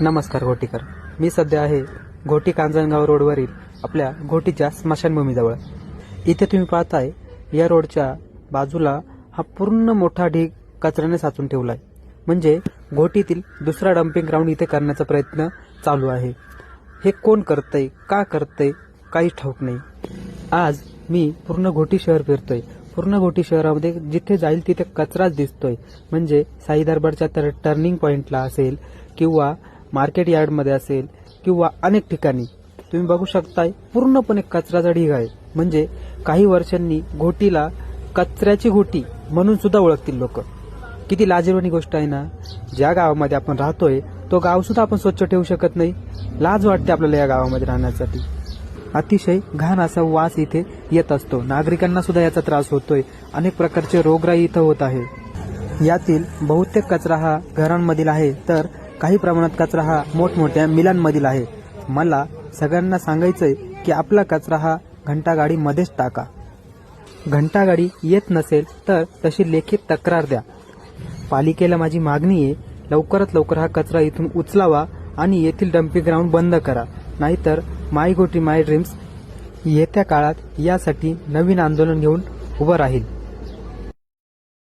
नमस्कार घोटीकर. मी सध्या आहे घोटी कांजणगाव रोडवरील आपल्या घोटीच्या स्मशानभूमीजवळ. इथे तुम्ही पाहताय या रोडच्या बाजूला हा पूर्ण मोठा ढीग कचऱ्याने साचून ठेवला आहे म्हणजे घोटीतील दुसरा डम्पिंग ग्राउंड इथे करण्याचा प्रयत्न चालू आहे. हे कोण करतंय का करतंय काही ठाऊक नाही. आज मी पूर्ण घोटी शहर फिरतोय. पूर्ण घोटी शहरामध्ये जिथे जाईल तिथे कचराच दिसतोय. म्हणजे साई दरबारच्या तर टर्निंग पॉइंटला असेल किंवा मार्केट यार्डमध्ये असेल किंवा अनेक ठिकाणी तुम्ही बघू शकताय पूर्णपणे कचऱ्याचा ढीग आहे. म्हणजे काही वर्षांनी घोटीला कचऱ्याची घोटी म्हणून सुद्धा ओळखतील लोक. किती लाजिरवाणी गोष्ट आहे ना ज्या गावामध्ये आपण राहतोय तो गाव सुद्धा आपण स्वच्छ ठेवू शकत नाही. लाज वाटते आपल्याला या गावामध्ये राहण्यासाठी. अतिशय घाण असा वास इथे येत असतो. नागरिकांना सुद्धा याचा त्रास होतोय. अनेक प्रकारचे रोगराई इथं होत आहे. यातील बहुतेक कचरा हा घरांमधील आहे. तर काही प्रमाणात कचरा हा मोठमोठ्या मिलांमधील आहे. मला सगळ्यांना सांगायचंय की आपला कचरा हा घंटागाडीमध्येच टाका. घंटागाडी येत नसेल तर तशी लेखी तक्रार द्या. पालिकेला माझी मागणी आहे लवकरात लवकर हा कचरा इथून उचलावा आणि येथील डम्पिंग ग्राउंड बंद करा. नाहीतर माय गोटी माय ड्रीम्स येत्या काळात यासाठी नवीन आंदोलन घेऊन उभं राहील.